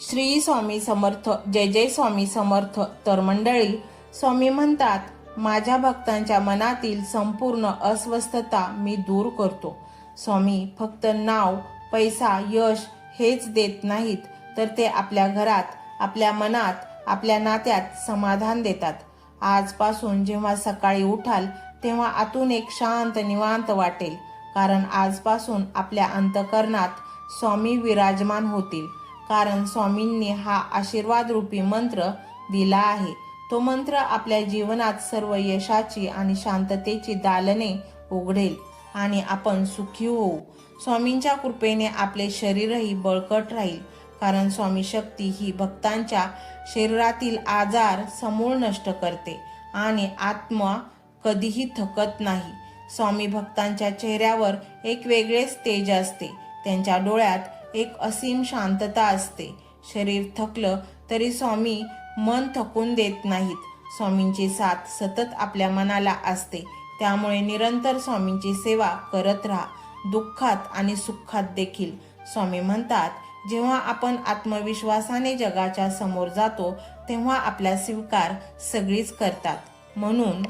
श्री स्वामी समर्थ जय जय स्वामी समर्थ तर मंडळी स्वामी म्हणतात माझ्या भक्तांच्या मनातील संपूर्ण अस्वस्थता मी दूर करतो. स्वामी फक्त नाव पैसा यश हेच देत नाहीत तर ते आपल्या घरात आपल्या मनात आपल्या नात्यात समाधान देतात. आजपासून जेव्हा सकाळी उठाल तेव्हा आतून एक शांत निवांत वाटेल कारण आजपासून आपल्या अंतकरणात स्वामी विराजमान होतील. कारण स्वामींनी हा आशीर्वाद रूपी मंत्र दिला आहे. तो मंत्र आपल्या जीवनात सर्व यशाची आणि शांततेची दालने उघडेल आणि आपण सुखी होऊ. स्वामींच्या कृपेने आपले शरीरही बळकट राहील कारण स्वामी शक्ती ही भक्तांच्या शरीरातील आजार समूळ नष्ट करते आणि आत्मा कधीही थकत नाही. स्वामी भक्तांच्या चेहऱ्यावर एक वेगळेच तेज असते. त्यांच्या डोळ्यात एक असीम शांतता असते. शरीर थकलं तरी स्वामी मन थकून देत नाहीत. स्वामींची साथ सतत आपल्या मनाला असते. त्यामुळे निरंतर स्वामींची सेवा करत राहा. दुःखात आणि सुखात देखील. स्वामी म्हणतात जेव्हा आपण आत्मविश्वासाने जगाच्या समोर जातो तेव्हा आपला स्वीकार सगळीच करतात. म्हणून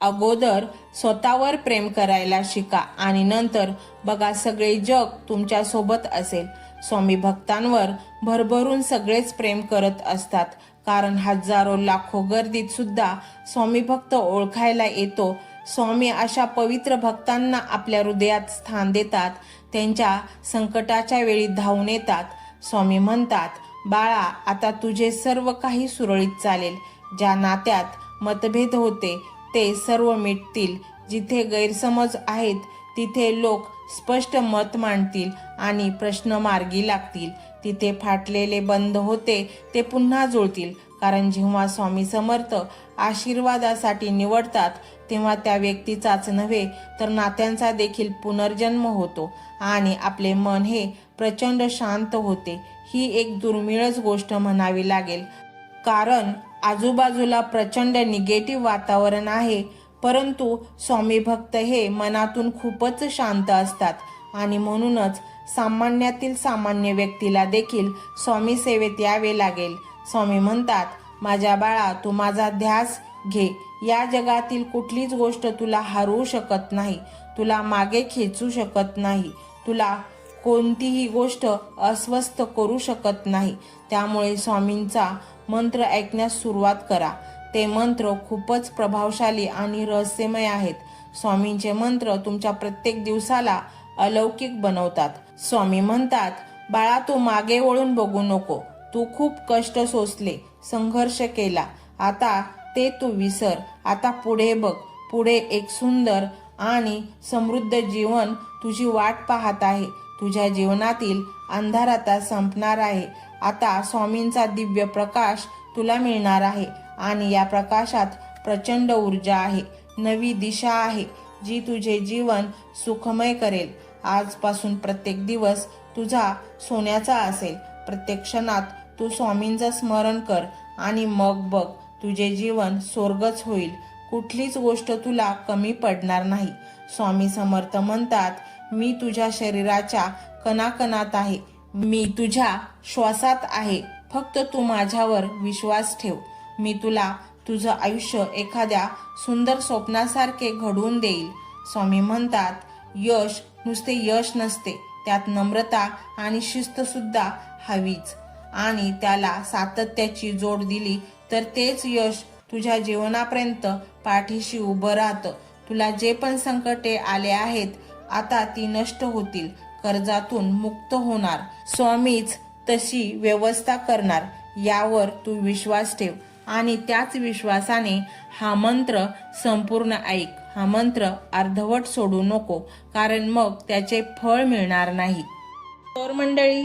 अगोदर स्वतःवर प्रेम करायला शिका आणि नंतर बघा सगळे जग तुमच्यासोबत असेल. स्वामी भक्तांवर भरभरून सगळेच प्रेम करत असतात. कारण हजारो लाखो गर्दीत सुद्धा स्वामी भक्त ओळखायला येतो. स्वामी अशा पवित्र भक्तांना आपल्या हृदयात स्थान देतात. त्यांच्या संकटाच्या वेळी धावून येतात. स्वामी म्हणतात बाळा आता तुझे सर्व काही सुरळीत चालेल. ज्या नात्यात मतभेद होते ते सर्व मिटतील. जिथे गैरसमज आहेत तिथे लोक स्पष्ट मत मांडतील आणि प्रश्न मार्गी लागतील. तिथे फाटलेले बंद होते ते पुन्हा जुळतील. कारण जेव्हा स्वामी समर्थ आशीर्वादासाठी निवडतात तेव्हा त्या व्यक्तीचाच नव्हे तर नात्यांचा देखील पुनर्जन्म होतो आणि आपले मन हे प्रचंड शांत होते. ही एक दुर्मिळच गोष्ट म्हणावी लागेल. कारण आजूबाजूला प्रचंड निगेटिव्ह वातावरण आहे परंतु स्वामी भक्त हे मनातून खूपच शांत असतात आणि म्हणूनच सामान्यातील सामान्य व्यक्तीला देखील स्वामी सेवेत यावे लागेल. स्वामी म्हणतात माझ्या बाळा तू माझा ध्यास घे. या जगातील कुठलीच गोष्ट तुला हरवू शकत नाही. तुला मागे खेचू शकत नाही. तुला कोणतीही गोष्ट अस्वस्थ करू शकत नाही. त्यामुळे स्वामींचा मंत्र ऐकण्यास सुरुवात करा. ते मंत्र खूपच प्रभावशाली आणि रहस्यमय आहेत. स्वामींचे मंत्र तुमच्या प्रत्येक दिवसाला अलौकिक बनवतात. स्वामी म्हणतात बाळा तू मागे वळून बघू नको. तू खूप कष्ट सोसले संघर्ष केला. आता ते तू विसर. आता पुढे बघ. पुढे एक सुंदर आणि समृद्ध जीवन तुझी वाट पाहत आहे. तुझ्या जीवनातील अंधार आता संपणार आहे. आता स्वामींचा दिव्य प्रकाश तुला मिळणार आहे आणि या प्रकाशात प्रचंड ऊर्जा आहे. नवी दिशा आहे जी तुझे जीवन सुखमय करेल. आजपासून प्रत्येक दिवस तुझा सोन्याचा असेल. प्रत्येक क्षणात तू स्वामींचं स्मरण कर आणि मग बघ तुझे जीवन स्वर्गच होईल. कुठलीच गोष्ट तुला कमी पडणार नाही. स्वामी समर्थ म्हणतात मी तुझ्या शरीराच्या कणाकणात आहे. मी तुझ्या श्वासात आहे. फक्त तू माझ्यावर विश्वास ठेव. मी तुला तुझं आयुष्य एखाद्या सुंदर स्वप्नासारखे घडवून देईल. स्वामी म्हणतात यश नुसते यश नसते. त्यात नम्रता आणि शिस्तसुद्धा हवीच. आणि त्याला सातत्याची जोड दिली तर तेच यश तुझ्या जीवनापर्यंत पाठीशी उभं राहतं. तुला जे पण संकटे आले आहेत आता ती नष्ट होतील. कर्जातून मुक्त होणार. स्वामीच तशी व्यवस्था करणार यावर तू विश्वास ठेव. आणि त्याच विश्वासाने हा मंत्र संपूर्ण ऐक. हा मंत्र अर्धवट सोडू नको कारण मग त्याचे फळ मिळणार नाही. तर मंडळी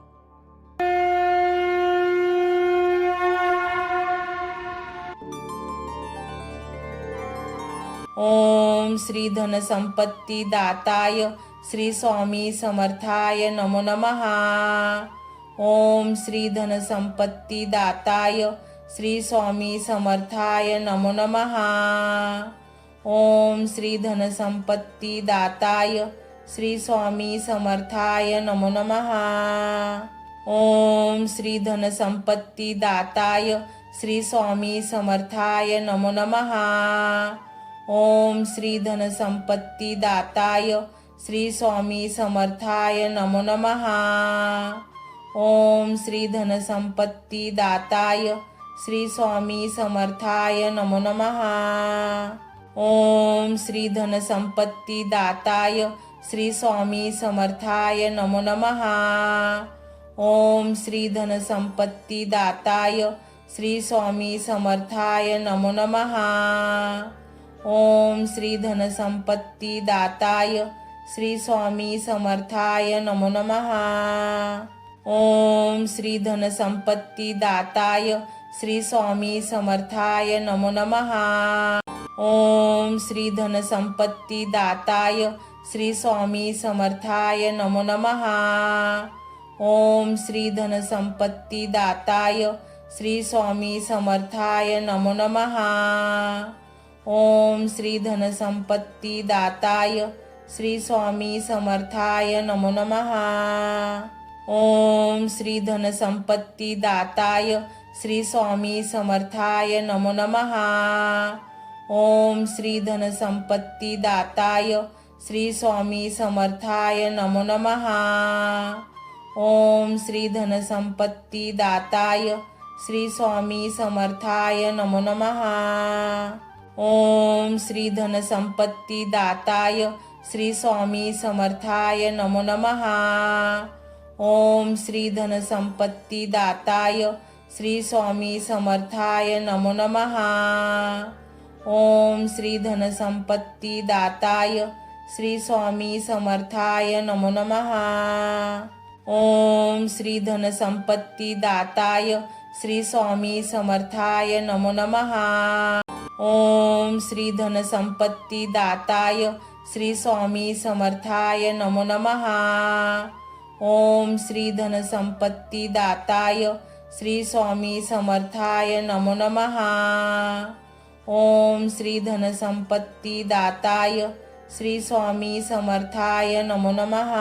ओम श्री धनसंपत्ती दाताय श्री स्वामी समर्थाय नमो नमः. ओम श्री धनसंपत्ती दाताय श्री स्वामी समर्थाय नमो नमः. ओम श्री धनसंपत्ती दाताय श्री स्वामी समर्थाय नमो नमः. ओम श्री धनसंपत्ती दाताय श्री स्वामी समर्थाय नमो नमः. ओम श्री धनसंपत्ती दाताय श्री स्वामी समर्थाय नमो नमहा ओम श्री धनसंपत्ती दाताय श्री स्वामी समर्थाय नमो नमः. ओम श्री धनसंपत्ती दाताय श्री स्वामी समर्थाय नमो नमः. ओम श्री धनसंपत्ती दाताय श्री स्वामी समर्थाय नमो नमः. ओम श्री धनसंपत्ती दाताय श्री स्वामी समर्थाय नमो नमहा ओम श्री धनसंपत्ती दाताय श्री स्वामी समर्थाय नमो नमः. ओम श्री धनसंपत्ती दाताय श्री स्वामी समर्थाय नमो नमः. ओम श्री धनसंपत्ती दाताय श्री स्वामी समर्थाय नमो नमः. ओम श्री धनसंपत्ती दाताय श्री स्वामी समर्थाय नमो नमहा ओम श्री धनसंपत्ती दाताय श्री स्वामी समर्थाय नमो नमः. ओम श्री धनसंपत्ती दाताय श्री स्वामी समर्थाय नमो नमहा ओम श्री धनसंपत्ती दाताय श्री स्वामी समर्थाय नमो नमः. ओम श्री धनसंपत्ती दाताय श्री स्वामी समर्थाय नमो नमः। ओम श्री धनसंपत्ती दाताय श्री स्वामी समर्थाय नमो नमः। ओम श्री धनसंपत्ती दाताय श्री स्वामी समर्थाय नमो नमः। ओम श्री धनसंपत्ती दाताय श्री स्वामी समर्थाय नमो नमः। ओम श्री धनसंपत्ती दाताय श्री स्वामी समर्थाय नमो नमः. ओम श्री धनसंपत्ती दाताय श्री स्वामी समर्थाय नमो नमः. ओम श्री धनसंपत्ती दाताय श्री स्वामी समर्थाय नमो नमः.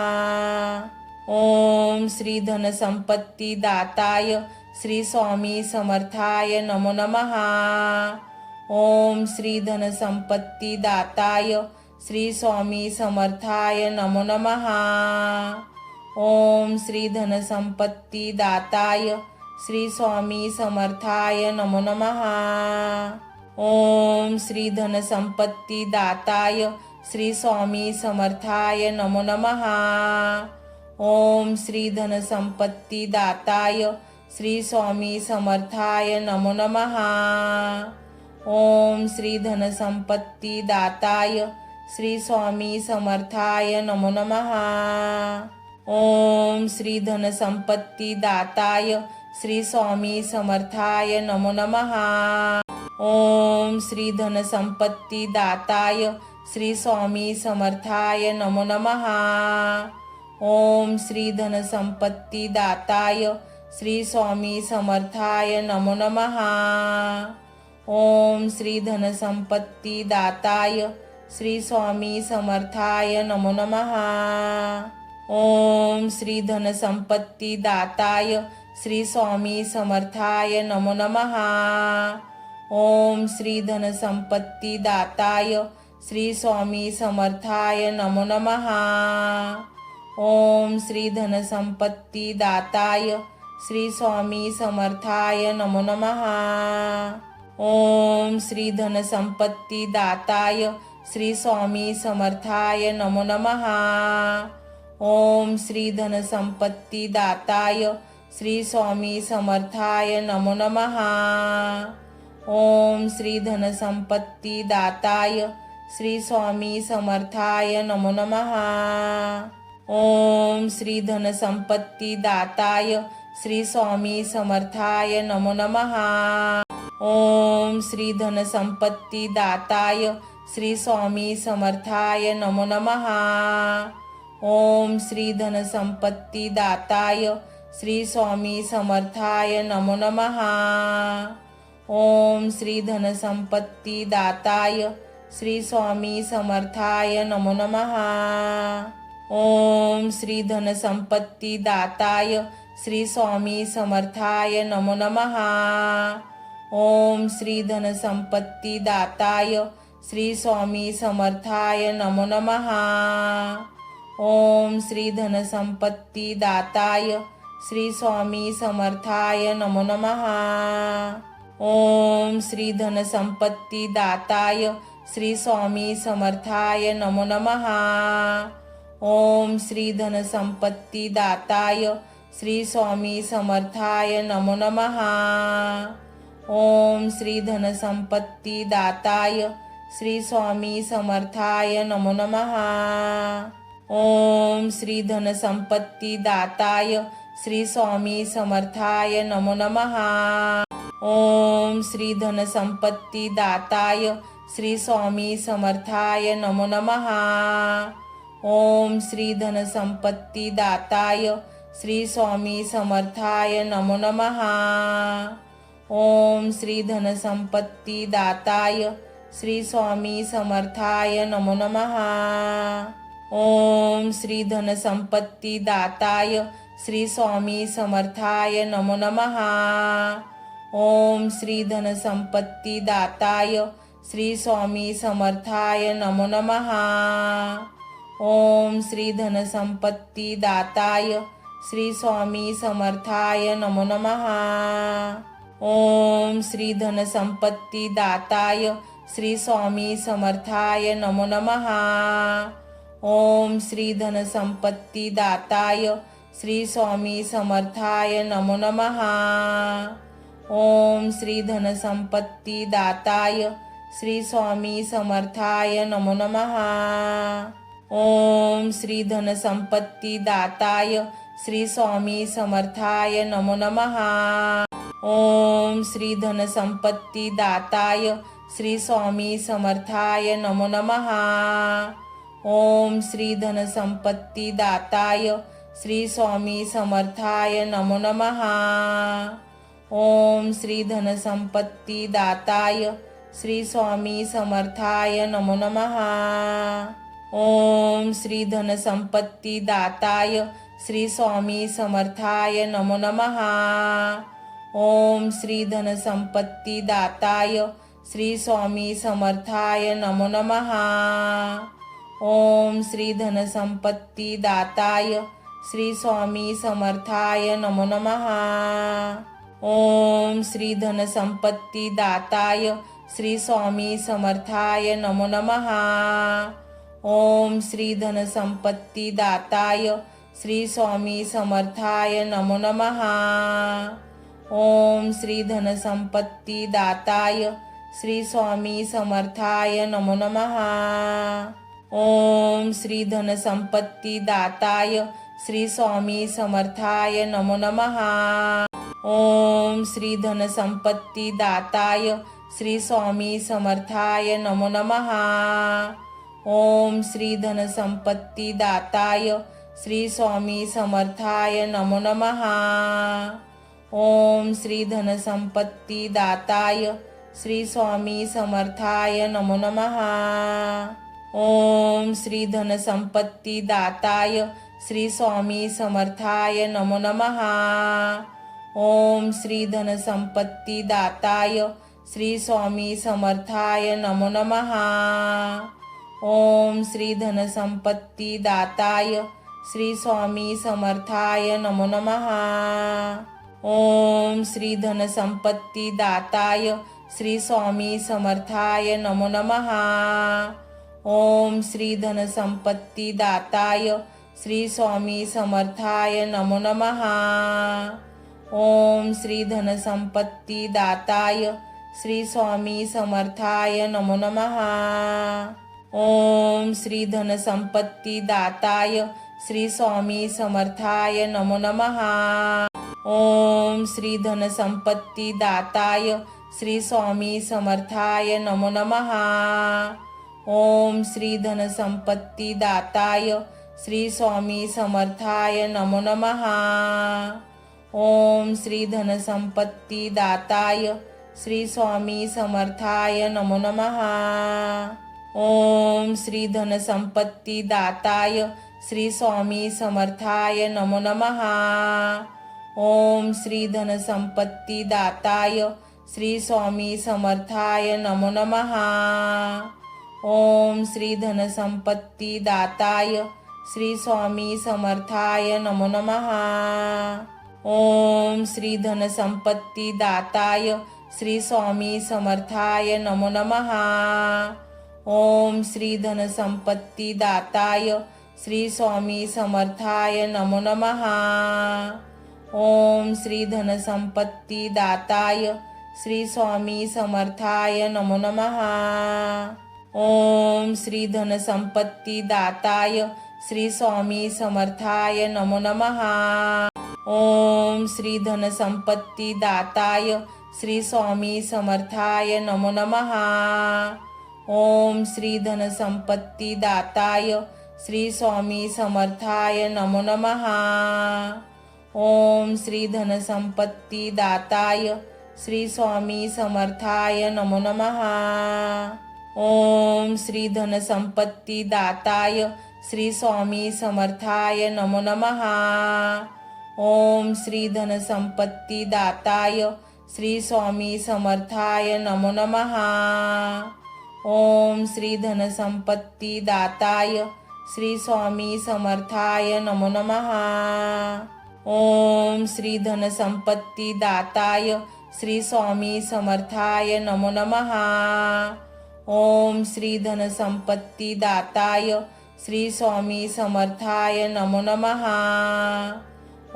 ओम श्री धनसंपत्ती दाताय श्री स्वामी समर्थाय नमो नमः. ओम श्री धनसंपत्ती दाताय श्री स्वामी समर्थाय नमो नमः. ओम श्री धनसंपत्ती दाताय श्री स्वामी समर्थाय नमो नमः. ओम श्री धनसंपत्ती दाताय श्री स्वामी समर्थाय नमो नमः. ओम श्री धनसंपत्ती दाताय श्री स्वामी समर्थाय नमो नमः. ओम श्री धनसंपत्ती दाताय श्री स्वामी समर्थाय नमो नमः. ओम श्री धनसंपत्ती दाताय श्री स्वामी समर्थाय नमो नमः. ओम श्री धनसंपत्ती दाताय श्री स्वामी समर्थाय नमो नमः. ओम श्री धनसंपत्ती दाताय श्री स्वामी समर्थाय नमो नमः. ओम श्री धनसंपत्ती दाताय श्री स्वामी समर्थाय नमो नमहा ओम श्री धनसंपत्ती दाताय श्री स्वामी समर्थाय नमो नमहा ओम श्री धनसंपत्ती दाताय श्री स्वामी समर्थाय नमो नमहा ओम श्री धनसंपत्ती दाताय श्री स्वामी समर्थाय नमो नमः. ओम श्री धनसंपत्ती दाताय श्री स्वामी समर्थाय नमो नमः। ओम श्री धनसंपत्ती दाताय श्री स्वामी समर्थाय नमो नमः। ओम श्री धनसंपत्ती दाताय श्री स्वामी समर्थाय नमो नमः। ओम श्री धनसंपत्ती दाताय श्री स्वामी समर्थाय नमो नमः। ओम श्री धनसंपत्ती दाताय श्री स्वामी समर्थाय नमो नमः. ओम श्री धनसंपत्ती दाताय श्री स्वामी समर्थाय नमो नमः. ओम श्री धनसंपत्ती दाताय श्री स्वामी समर्थाय नमो नमः. ओम श्री धनसंपत्ती दाताय श्री स्वामी समर्थाय नमो नमः. ओम श्री धनसंपत्ती दाताय श्री स्वामी समर्थाय नमो नमः। ओम श्री धनसंपत्ती दाताय श्री स्वामी समर्थाय नमो नमः। ओम श्री धनसंपत्ती दाताय श्री स्वामी समर्थाय नमो नमः। ओम श्री धनसंपत्ती दाताय श्री स्वामी समर्थाय नमो नमः। ओम श्री धनसंपत्ती दाताय श्री स्वामी समर्थाय नमो नमः. ओम श्री धनसंपत्ती दाताय श्री स्वामी समर्थाय नमो नमः. ओम श्री धनसंपत्ती दाताय श्री स्वामी समर्थाय नमो नमः. ओम श्री धनसंपत्ती दाताय श्री स्वामी समर्थाय नमो नमः. ओम श्री धनसंपत्ती दाताय श्री स्वामी समर्थाय नमो नमः. ओम श्री धनसंपत्ती दाताय श्री स्वामी समर्थाय नमो नमः. ओम श्री धनसंपत्ती दाताय श्री स्वामी समर्थाय नमो नमः. ओम श्री धनसंपत्ती दाताय श्री स्वामी समर्थाय नमो नमः. ओम श्री धनसंपत्ती दाताय श्री स्वामी समर्थाय नमो नमः. ओम श्री धनसंपत्ती दाताय श्री स्वामी समर्थाय नमो नमः. ओम श्री धनसंपत्ती दाताय श्री स्वामी समर्थाय नमो नमः. ओम श्री धनसंपत्ती दाताय श्री स्वामी समर्थाय नमो नमः. ओम श्री धनसंपत्ती दाताय श्री स्वामी समर्थाय नमो नमः. ओम श्री धनसंपत्ती दाताय श्री स्वामी समर्थाय नमो नमः. ओम श्री धनसंपत्ती दाताय श्री स्वामी समर्थाय नमो नमः. ओम श्री धनसंपत्ती दाताय श्री स्वामी समर्थाय नमो नमः. ओम श्री धनसंपत्ती दाताय श्री स्वामी समर्थाय नमो नमः. ओम श्री धनसंपत्ती दाताय श्री स्वामी समर्थाय नमो नमः. ओम श्री धनसंपत्ती दाताय श्री स्वामी समर्थाय नमो नमः. ओम श्री धनसंपत्ती दाताय श्री स्वामी समर्थाय नमो नमः. ओम श्री धनसंपत्ती दाताय श्री स्वामी समर्थाय नमो नमः. ओम श्री धनसंपत्ती दाताय श्री स्वामी समर्थाय नमो नमः. ओम श्री धनसंपत्ती दाताय श्री स्वामी समर्थाय नमो नमः. ओम श्री धनसंपत्ती दाताय श्री स्वामी समर्थाय नमो नमः. ओम श्री धनसंपत्ती दाताय श्री स्वामी समर्थाय नमो नमः. ओम श्री धनसंपत्ती दाताय श्री स्वामी समर्थाय नमो नमः. ओम श्री धनसंपत्ती दाताय श्री स्वामी समर्थाय नमो नमः. ओम श्री धनसंपत्ती दाताय श्री स्वामी समर्थाय नमो नमः. ओम श्री धनसंपत्ती दाताय श्री स्वामी समर्थाय नमो नमः। ओम श्री धनसंपत्ती दाताय श्री स्वामी समर्थाय नमो नमः। ओम श्री धनसंपत्ती दाताय श्री स्वामी समर्थाय नमो नमहा ओम श्री धनसंपत्ती दाताय श्री स्वामी समर्थाय नमो नमः। ओम श्री धनसंपत्ती दाताय श्री स्वामी समर्थाय नमो नमः. ओम श्री धनसंपत्ती दाताय श्री स्वामी समर्थाय नमो नमः. ओम श्री धनसंपत्ती दाताय श्री स्वामी समर्थाय नमो नमः. ओम श्री धनसंपत्ती दाताय श्री स्वामी समर्थाय नमो नमः. ओम श्री धनसंपत्ती दाताय श्री स्वामी समर्थाय नमो नमः. ओम श्री धनसंपत्ती दाताय श्री स्वामी समर्थाय नमो नमः. ओम श्री धनसंपत्ती दाताय श्री स्वामी समर्थाय नमो नमः. ओम श्री धनसंपत्ती दाताय श्री स्वामी समर्थाय नमो नमः. ओम श्री धनसंपत्ती दाताय श्री स्वामी समर्थाय नमो नमहा ओम श्री धनसंपत्ती दाताय श्री स्वामी समर्थाय नमो नमः. ओम श्री धनसंपत्ती दाताय श्री स्वामी समर्थाय नमो नमः. ओम श्री धनसंपत्ती दाताय श्री स्वामी समर्थाय नमो नमः. ओम श्री धनसंपत्ती दाताय श्री स्वामी समर्थाय नमो नमहा ओम श्री धनसंपत्ती दाताय श्री स्वामी समर्थाय नमो नमः. ओम श्री धनसंपत्ती दाताय श्री स्वामी समर्थाय नमो नमहा ओम श्री धनसंपत्ती दाताय श्री स्वामी समर्थाय नमो नमः. ओम श्री धनसंपत्ती दाताय श्री स्वामी समर्थाय नमो नमः। ओम श्री धनसंपत्ती दाताय श्री स्वामी समर्थाय नमो नमः।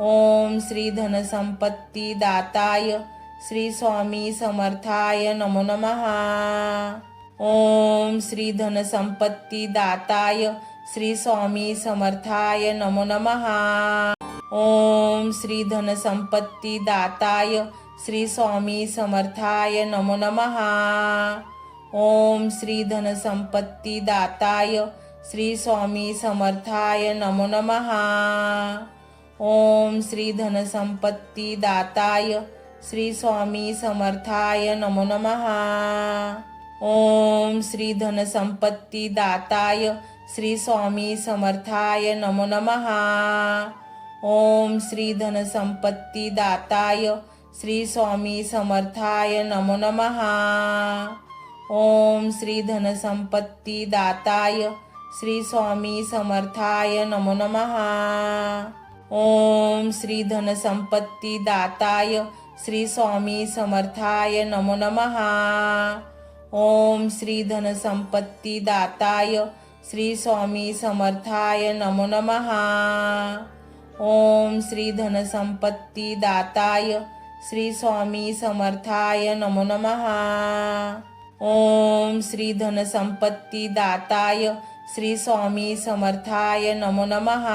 ओम श्री धनसंपत्ती दाताय श्री स्वामी समर्थाय नमो नमः। ओम श्री धनसंपत्ती दाताय श्री स्वामी समर्थाय नमो नमः। ओम श्री धनसंपत्ती दाताय श्री स्वामी समर्थाय नमो नमः. ओम श्री धनसंपत्ती दाताय श्री स्वामी समर्थाय नमो नमः. ओम श्री धनसंपत्ती दाताय श्री स्वामी समर्थाय नमो नमः. ओम श्री धनसंपत्ती दाताय श्री स्वामी समर्थाय नमो नमः. ओम श्री धनसंपत्ती दाताय श्री स्वामी समर्थाय नमो नमः ओम श्री धनसंपत्ती दाताय श्री स्वामी समर्थाय नमो नमः ओम श्री धनसंपत्ती दाताय श्री स्वामी समर्थाय नमो नमः ओम श्री धनसंपत्ती दाताय श्री स्वामी समर्थाय नमो नमः ओम श्री धनसंपत्ती दाताय श्री स्वामी समर्थाय नमो नमः। ओम श्री धनसंपत्ती दाताय श्री स्वामी समर्थाय नमो नमः।